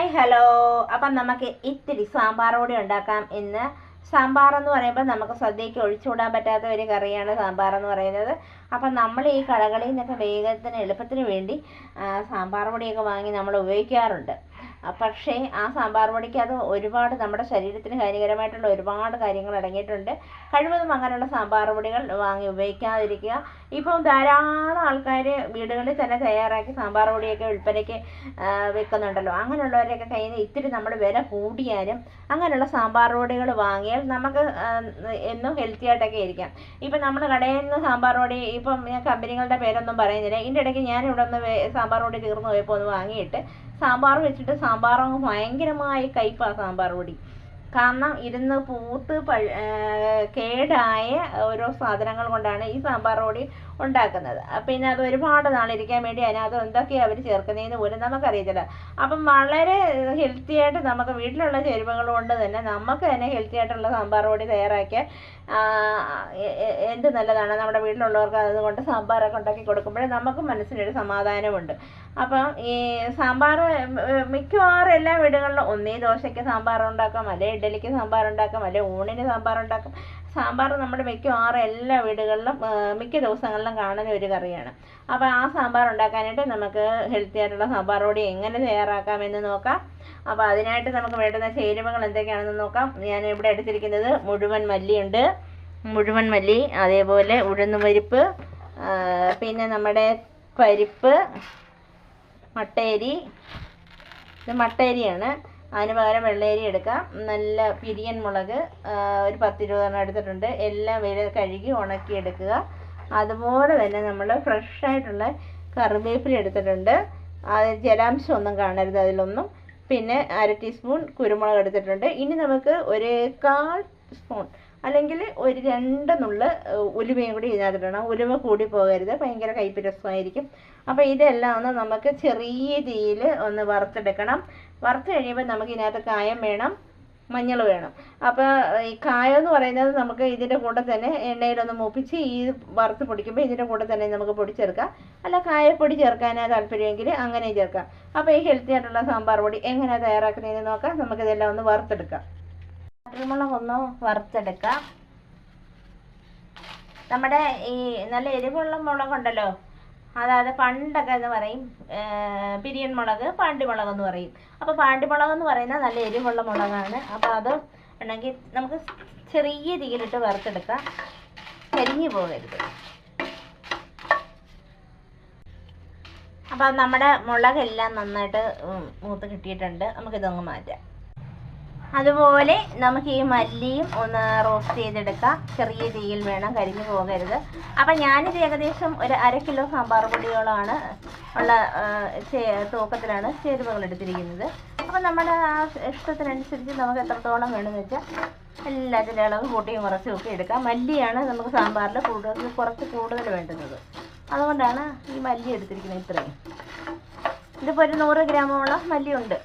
Hi hello അപ്പം നമുക്ക് ഇത്തിരി സാമ്പാർ കൂടി ഉണ്ടാക്കാം. ഇന്ന് സാമ്പാർ എന്ന് പറയുമ്പോൾ നമുക്ക് സദ്യയ്ക്ക് ഒഴിച്ചുകൂടാൻ പറ്റാത്ത ഒരു കറിയാണ് സാമ്പാർ എന്ന് പറയുന്നത്. അപ്പം നമ്മൾ ഈ കടകളിൽ നിന്നൊക്കെ വേഗത്തിന് എളുപ്പത്തിന് വേണ്ടി സാമ്പാർ പൊടിയൊക്കെ വാങ്ങി നമ്മൾ ഉപയോഗിക്കാറുണ്ട്. പക്ഷേ ആ സാമ്പാർ പൊടിക്ക് അത് ഒരുപാട് നമ്മുടെ ശരീരത്തിന് ഹാനികരമായിട്ടുള്ള ഒരുപാട് കാര്യങ്ങൾ അടങ്ങിയിട്ടുണ്ട്. കഴിവതും അങ്ങനെയുള്ള സാമ്പാർ പൊടികൾ വാങ്ങി ഉപയോഗിക്കാതിരിക്കുക. ഇപ്പം ധാരാളം ആൾക്കാർ വീടുകളിൽ തന്നെ തയ്യാറാക്കി സാമ്പാർ പൊടിയൊക്കെ വിൽപ്പനയ്ക്ക് വെക്കുന്നുണ്ടല്ലോ. അങ്ങനെയുള്ളവരെയൊക്കെ കയ്യിൽ നിന്ന് ഇത്തിരി നമ്മൾ വില കൂടിയാലും അങ്ങനെയുള്ള സാമ്പാർ പൊടികൾ വാങ്ങിയാൽ നമുക്ക് എന്നും ഹെൽത്തി ആയിട്ടൊക്കെ ഇരിക്കാം. ഇപ്പം നമ്മൾ കടയിൽ നിന്ന് സാമ്പാർ പൊടി ഇപ്പം ഞാൻ കമ്പനികളുടെ പേരൊന്നും പറയുന്നില്ല. ഇതിന്റെ ഇടയ്ക്ക് ഞാൻ ഇവിടെ സാമ്പാർ പൊടി തീർന്നു പോയപ്പോൾ ഒന്ന് വാങ്ങിയിട്ട് സാമ്പാർ വെച്ചിട്ട് സാമ്പാർ അങ്ങ് ഭയങ്കരമായി കയ്പാണ് സാമ്പാർ പൊടി. കാരണം ഇരുന്ന് പൂത്ത് പഴ കേടായ ഓരോ സാധനങ്ങൾ കൊണ്ടാണ് ഈ സാമ്പാർ പൊടി ഉണ്ടാക്കുന്നത്. പിന്നെ അത് ഒരുപാട് നാളിരിക്കാൻ വേണ്ടി അതിനകത്ത് എന്തൊക്കെയാണ് അവർ ചേർക്കുന്നതെന്ന് പോലും നമുക്കറിയത്തില്ല. അപ്പം വളരെ ഹെൽത്തി ആയിട്ട് നമുക്ക് വീട്ടിലുള്ള ചേരുവകൾ കൊണ്ട് തന്നെ നമുക്ക് തന്നെ ഹെൽത്തി ആയിട്ടുള്ള സാമ്പാർ പൊടി തയ്യാറാക്കിയാൽ എന്ത് നല്ലതാണ്? നമ്മുടെ വീട്ടിലുള്ളവർക്ക് അതുകൊണ്ട് സാമ്പാറൊക്കെ ഉണ്ടാക്കി കൊടുക്കുമ്പോൾ നമുക്ക് മനസ്സിനൊരു സമാധാനമുണ്ട്. അപ്പം ഈ സാമ്പാർ മിക്കവാറും എല്ലാ വീടുകളിലും ഒന്നേ ദോശയ്ക്ക് സാമ്പാർ ഉണ്ടാക്കാം അല്ലെ ഇഡ്ഡലിക്ക് സാമ്പാർ ഉണ്ടാക്കാം അല്ലെ ഊണിന് സാമ്പാർ ഉണ്ടാക്കാം സാമ്പാർ നമ്മുടെ മിക്കവാറും എല്ലാ വീടുകളിലും മിക്ക ദിവസങ്ങളിലും കാണുന്ന ഒരു കറിയാണ്. അപ്പോൾ ആ സാമ്പാർ ഉണ്ടാക്കാനായിട്ട് നമുക്ക് ഹെൽത്തി ആയിട്ടുള്ള സാമ്പാർ പൊടി എങ്ങനെ തയ്യാറാക്കാമെന്ന് നോക്കാം. അപ്പോൾ അതിനായിട്ട് നമുക്ക് വേണ്ടുന്ന ചേരുവകൾ എന്തൊക്കെയാണെന്ന് നോക്കാം. ഞാൻ ഇവിടെ എടുത്തിരിക്കുന്നത് മുഴുവൻ മല്ലിയുണ്ട്. മുഴുവൻ മല്ലി അതേപോലെ ഉഴുന്നുപരിപ്പ് പരിപ്പ് പിന്നെ നമ്മുടെ പരിപ്പ് മട്ടേരി ഇത് മട്ടയരിയാണ്. അതിന് പകരം വെള്ളയരി എടുക്കാം. നല്ല പിരിയൻ മുളക് ഒരു പത്തിരുപതെണ്ണം എടുത്തിട്ടുണ്ട്. എല്ലാം വെയിൽ കഴുകി ഉണക്കി എടുക്കുക അതുപോലെ തന്നെ നമ്മൾ ഫ്രഷ് ആയിട്ടുള്ള കറിവേപ്പില എടുത്തിട്ടുണ്ട്. അത് ജലാംശം ഒന്നും കാണരുത് അതിലൊന്നും. പിന്നെ അര ടീസ്പൂൺ കുരുമുളക് എടുത്തിട്ടുണ്ട്. ഇനി നമുക്ക് ഒരു കാൽ സ്പൂൺ അല്ലെങ്കിൽ ഒരു രണ്ട് നുള്ള് ഉലുവയും കൂടി ഇതിനകത്തിടണം. ഉലുവ കൂടി പോകരുത്. ഭയങ്കര കയ്പ്പ് രസമായിരിക്കും അപ്പോൾ ഇതെല്ലാം ഒന്ന് നമുക്ക് ചെറിയ തീയിൽ ഒന്ന് വറുത്തെടുക്കണം. വറുത്ത് കഴിയുമ്പോൾ നമുക്ക് ഇതിനകത്ത് കായം വേണം മഞ്ഞൾ വേണം. അപ്പോൾ ഈ കായം എന്ന് പറയുന്നത് നമുക്ക് ഇതിന്റെ കൂടെ തന്നെ എണ്ണയിലൊന്ന് മൂപ്പിച്ച് ഈ വറുത്ത് പൊടിക്കുമ്പോൾ ഇതിന്റെ കൂടെ തന്നെ നമുക്ക് പൊടിച്ചെടുക്കാം. അല്ല കായപ്പൊടി ചേർക്കാനാ താല്പര്യമെങ്കിൽ അങ്ങനെ ചേർക്കാം. അപ്പോൾ ഈ ഹെൽത്തി ആയിട്ടുള്ള സാമ്പാർ പൊടി എങ്ങനെയാണ് തയ്യാറാക്കുന്നതെന്ന് നോക്കാം. നമുക്കിതെല്ലാം ഒന്ന് വറുത്തെടുക്കാം. കുരുമുളക് ഒന്ന് വറുത്തെടുക്കാം. നമ്മുടെ ഈ നല്ല എരിവുള്ള മുളകുണ്ടല്ലോ. അതായത് പണ്ടൊക്കെ എന്ന് പറയും പിരിയൻ മുളക് പാണ്ടിമുളക് എന്ന് പറയും. അപ്പോൾ പാണ്ടിമുളക് എന്ന് പറയുന്നത് നല്ല എരിവുള്ള മുളകാണ്. അപ്പോൾ അത് ഉണ്ടെങ്കിൽ നമുക്ക് ചെറിയ രീതിയിലിട്ട് വറുത്തെടുക്കാം. കരിഞ്ഞു പോകരുത്. അപ്പോൾ നമ്മുടെ മുളകെല്ലാം നന്നായിട്ട് മൂത്ത് കിട്ടിയിട്ടുണ്ട്. നമുക്കിതൊന്ന് മാറ്റാം. അതുപോലെ നമുക്ക് ഈ മല്ലിയും ഒന്ന് റോസ്റ്റ് ചെയ്തെടുക്കാം. ചെറിയ തീയിൽ വേണം കരിഞ്ഞു പോകരുത്. അപ്പം ഞാനിത് ഏകദേശം ഒരു അര കിലോ സാമ്പാർ പൊടിയോളമാണ് ഉള്ള തൂക്കത്തിലാണ് ചേരുവകൾ എടുത്തിരിക്കുന്നത്. അപ്പം നമ്മുടെ ഇഷ്ടത്തിനനുസരിച്ച് നമുക്ക് എത്രത്തോളം വേണമെന്ന് വെച്ചാൽ എല്ലാത്തിന്റെ അളവ് കൂട്ടിയും കുറച്ചും ഒക്കെ എടുക്കാം. മല്ലിയാണ് നമുക്ക് സാമ്പാറിൽ കൂടുതൽ കുറച്ച് കൂടുതൽ വേണ്ടുന്നത്. അതുകൊണ്ടാണ് ഈ മല്ലി എടുത്തിരിക്കുന്നത് ഇത്രയും. ഇതിപ്പോൾ ഒരു നൂറ് ഗ്രാമോളം മല്ലിയുണ്ട്.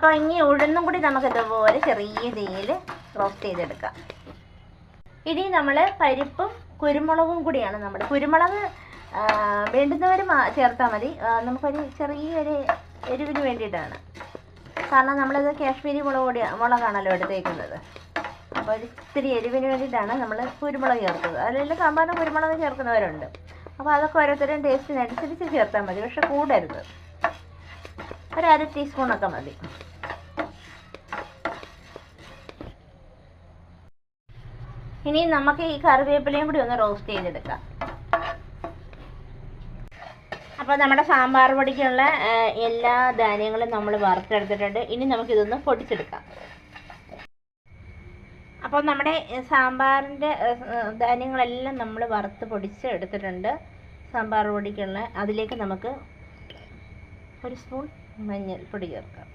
അപ്പോൾ ഇനി ഉഴുന്നും കൂടി നമുക്ക് ഇതുപോലെ ചെറിയ തീയിൽ റോസ്റ്റ് ചെയ്തെടുക്കാം. ഇനി നമ്മൾ പരിപ്പും കുരുമുളകും കൂടിയാണ് നമ്മുടെ കുരുമുളക് വേണ്ടുന്നവർ ചേർത്താൽ മതി. നമുക്കൊരു ചെറിയൊരു എരിവിന് വേണ്ടിയിട്ടാണ്. കാരണം നമ്മളിത് കാശ്മീരി മുളക് പൊടി മുളകാണല്ലോ എടുത്തേക്കുന്നത്. അപ്പോൾ ഒരു ഇത്തിരി എരിവിന് വേണ്ടിയിട്ടാണ് നമ്മൾ കുരുമുളക് ചേർത്തത്. അതിലെല്ലാം സാമ്പാറിന് കുരുമുളക് ചേർക്കുന്നവരുണ്ട്. അപ്പോൾ അതൊക്കെ ഓരോരുത്തരും ടേസ്റ്റിനനുസരിച്ച് ചേർത്താൽ മതി. പക്ഷെ കൂടരുത്. ഒരു അര ടീസ്പൂണൊക്കെ മതി. ഇനി നമുക്ക് ഈ കറിവേപ്പിലയും കൂടി ഒന്ന് റോസ്റ്റ് ചെയ്തെടുക്കാം. അപ്പോൾ നമ്മുടെ സാമ്പാർ പൊടിക്കുള്ള എല്ലാ ധാന്യങ്ങളും നമ്മൾ വറുത്തെടുത്തിട്ടുണ്ട്. ഇനി നമുക്കിതൊന്ന് പൊടിച്ചെടുക്കാം. അപ്പോൾ നമ്മുടെ സാമ്പാറിന്റെ ധാന്യങ്ങളെല്ലാം നമ്മൾ വറുത്ത് പൊടിച്ച് എടുത്തിട്ടുണ്ട് സാമ്പാർ പൊടിക്കുള്ള. അതിലേക്ക് നമുക്ക് ഒരു സ്പൂൺ മഞ്ഞൾപ്പൊടി ചേർക്കാം.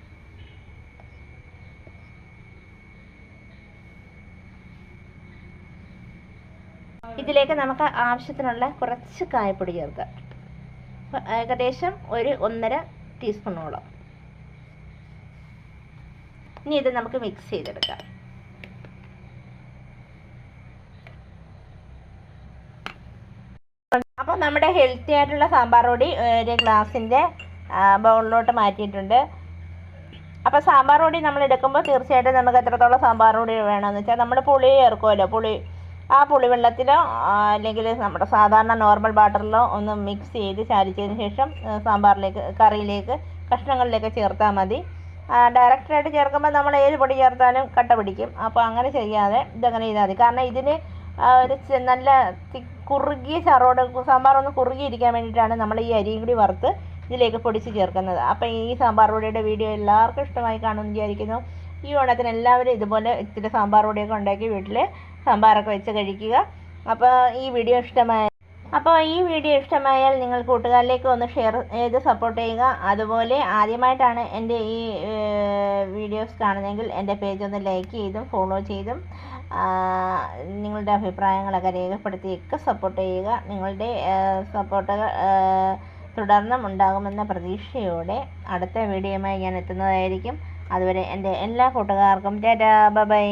ഇതിലേക്ക് നമുക്ക് ആവശ്യത്തിനുള്ള കുറച്ച് കായപ്പൊടി ചേർക്കാം ഏകദേശം ഒരു ഒന്നര ടീസ്പൂണോളം. ഇനി ഇത് നമുക്ക് മിക്സ് ചെയ്തെടുക്കാം. അപ്പം നമ്മുടെ ഹെൽത്തി ആയിട്ടുള്ള സാമ്പാർ പൊടി ഒരു ഗ്ലാസിന്റെ ബൗളിലോട്ട് മാറ്റിയിട്ടുണ്ട്. അപ്പോൾ സാമ്പാർ പൊടി നമ്മൾ എടുക്കുമ്പോൾ തീർച്ചയായിട്ടും നമുക്ക് എത്രത്തോളം സാമ്പാർ പൊടി വേണമെന്ന് വെച്ചാൽ നമ്മൾ പുളി ചേർക്കുമല്ലോ പുളി ആ പുളിവെള്ളത്തിലോ അല്ലെങ്കിൽ നമ്മുടെ സാധാരണ നോർമൽ വാട്ടറിലോ ഒന്ന് മിക്സ് ചെയ്ത് ചാലിച്ചതിന് ശേഷം സാമ്പാറിലേക്ക് കറിയിലേക്ക് കഷ്ണങ്ങളിലേക്ക് ചേർത്താൽ മതി. ഡയറക്റ്റായിട്ട് ചേർക്കുമ്പോൾ നമ്മൾ ഏത് പൊടി ചേർത്താലും കട്ട പിടിക്കും. അപ്പോൾ അങ്ങനെ ചെയ്യാതെ ഇതങ്ങനെ ചെയ്താൽ മതി. കാരണം ഇതിന് ഒരു നല്ല കുറുകിയ ചറോട് സാമ്പാർ ഒന്ന് കുറുകിയിരിക്കാൻ വേണ്ടിയിട്ടാണ് നമ്മൾ ഈ അരിയും കൂടി വറുത്ത് ഇതിലേക്ക് പൊടിച്ച് ചേർക്കുന്നത്. അപ്പം ഈ സാമ്പാർ പൊടിയുടെ വീഡിയോ എല്ലാവർക്കും ഇഷ്ടമായി കാണുമെന്ന് വിചാരിക്കുന്നു. ഈ ഓണത്തിന് എല്ലാവരും ഇതുപോലെ ഇത്തിരി സാമ്പാർ പൊടിയൊക്കെ ഉണ്ടാക്കി വീട്ടിൽ സാമ്പാറൊക്കെ വെച്ച് കഴിക്കുക. അപ്പോൾ ഈ വീഡിയോ ഇഷ്ടമായ അപ്പോൾ ഈ വീഡിയോ ഇഷ്ടമായാൽ നിങ്ങൾ കൂട്ടുകാരിലേക്ക് ഒന്ന് ഷെയർ ചെയ്ത് സപ്പോർട്ട് ചെയ്യുക. അതുപോലെ ആദ്യമായിട്ടാണ് എന്റെ ഈ വീഡിയോസ് കാണുന്നതെങ്കിൽ എന്റെ പേജ് ഒന്ന് ലൈക്ക് ചെയ്തും ഫോളോ ചെയ്തും. നിങ്ങളുടെ അഭിപ്രായങ്ങളൊക്കെ രേഖപ്പെടുത്തിയൊക്കെ സപ്പോർട്ട് ചെയ്യുക. നിങ്ങളുടെ സപ്പോർട്ടുകൾ തുടർന്നും ഉണ്ടാകുമെന്ന പ്രതീക്ഷയോടെ അടുത്ത വീഡിയോയുമായി ഞാൻ എത്തുന്നതായിരിക്കും. അതുവരെ എന്റെ എല്ലാ കൂട്ടുകാർക്കും ടാറ്റാ ബൈ.